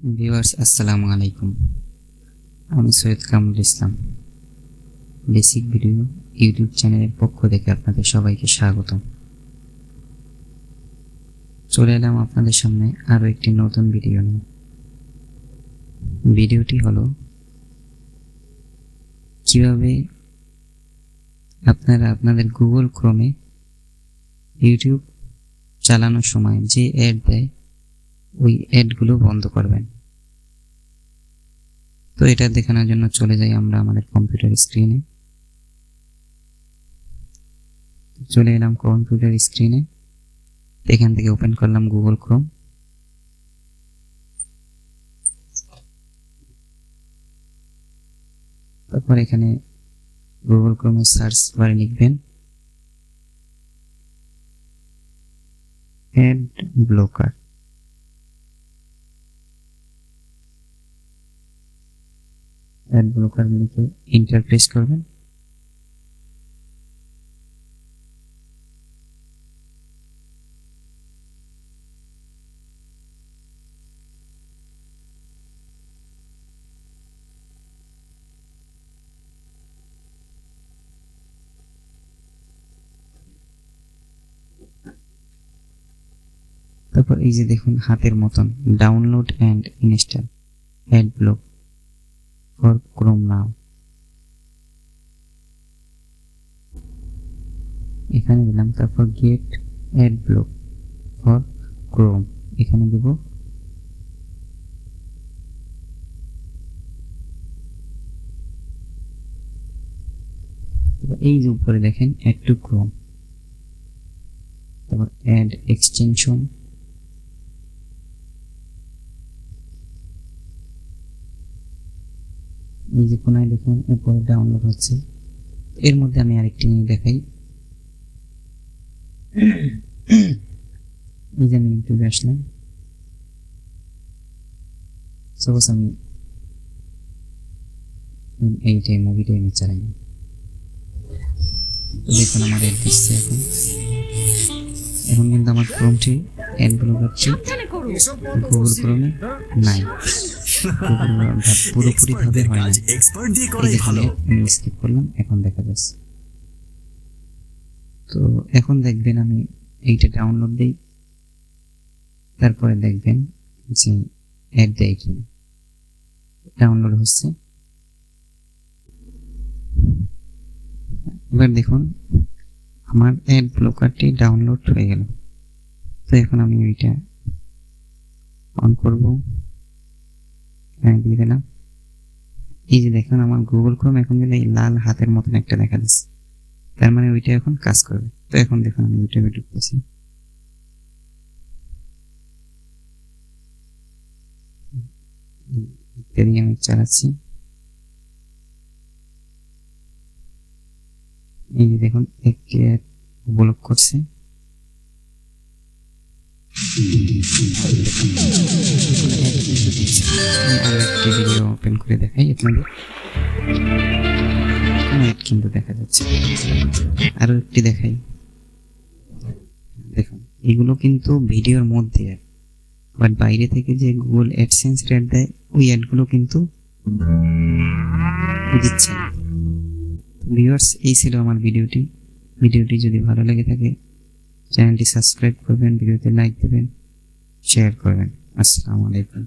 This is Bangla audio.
ভিউয়ার্স, আসসালামু আলাইকুম। আমি Syed Kamrul Islam. Basic video YouTube চ্যানেলের পক্ষ থেকে আপনাদের সবাইকে স্বাগত চলে এলাম আপনাদের সামনে আরও একটি নতুন ভিডিও নিয়ে। ভিডিওটি হলো, কীভাবে আপনারা আপনাদের গুগল ক্রোমে ইউটিউব চালানোর সময় যে অ্যাড দেয় ওই অ্যাডগুলো বন্ধ করবেন। তো এটা দেখানোর জন্য চলে যাই আমরা আমাদের কম্পিউটার স্ক্রিনে চলে এলাম কম্পিউটার স্ক্রিনে এখান থেকে ওপেন করলাম গুগল ক্রোম তারপর এখানে গুগল ক্রোমের সার্চ বারে লিখবেন। অ্যাড ব্লকার অ্যাড ব্লকার লিখে ইন্টার প্রেস করবেন। তারপর এই যে দেখুন, হাতের মতন download and install ad block for Chrome now এখানে দিলাম, তারপর get ad block for Chrome এখানে দেব এই যে উপরে দেখেন অ্যাড টু ক্রোম তারপর অ্যাড এক্সটেনশন এই যে কোনায় দেখুন, উপরে ডাউনলোড হচ্ছে। এর মধ্যে আমি আরেকটি নিয়ে দেখাই। এই যে আমি ইউটিউবে আসলাম। সাপোজ আমি এইটাই মুভিটাই আমি চালাই। দেখুন আমার অ্যাড দিচ্ছে এখন। এখন কিন্তু আমার ক্রোমটি অ্যাড ব্লকারটি গুগল ক্রোমে নাই। পুরোপুরি ভাবে হয় না। এক্সপার্ট দিয়ে করাই ভালো। স্কিপ করলাম এখন দেখা যাচ্ছে। তো এখন দেখবেন আমি এইটা ডাউনলোড দিই তারপরে দেখবেন যে অ্যাড দেয় কিনা ডাউনলোড হচ্ছে। এবার দেখুন আমার অ্যাড ব্লকারটি ডাউনলোড হয়ে গেল। তো এখন আমি ওইটা অন করব। হ্যাঁ দিয়ে দিলাম। এই যে দেখুন, আমার গুগল ক্রোম এখন কিন্তু এই লাল হাতের মতন একটা দেখা যাচ্ছে তার মানে ওইটা এখন কাজ করবে। তো এখন দেখুন, আমি ইউটিউবে ঢুকতেছি। ইত্যাদি আমি চালাচ্ছি। এই যে দেখুন, একটি ব্লক করছে। আমি আরও একটি ওপেন করে দেখাই আপনাদের। কিন্তু দেখা যাচ্ছে। আরও একটি দেখাই। দেখুন, এগুলো কিন্তু ভিডিওর মধ্যে বাট বাইরে থেকে যে গুগল অ্যাডসেন্স অ্যাড দেয়, ওই অ্যাডগুলো কিন্তু দিচ্ছে ভিউয়ার্স এই ছিল আমার ভিডিওটি ভিডিওটি যদি ভালো লেগে থাকে চ্যানেলটি সাবস্ক্রাইব করবেন ভিডিওতে লাইক দেবেন শেয়ার করবেন। আসসালামু আলাইকুম।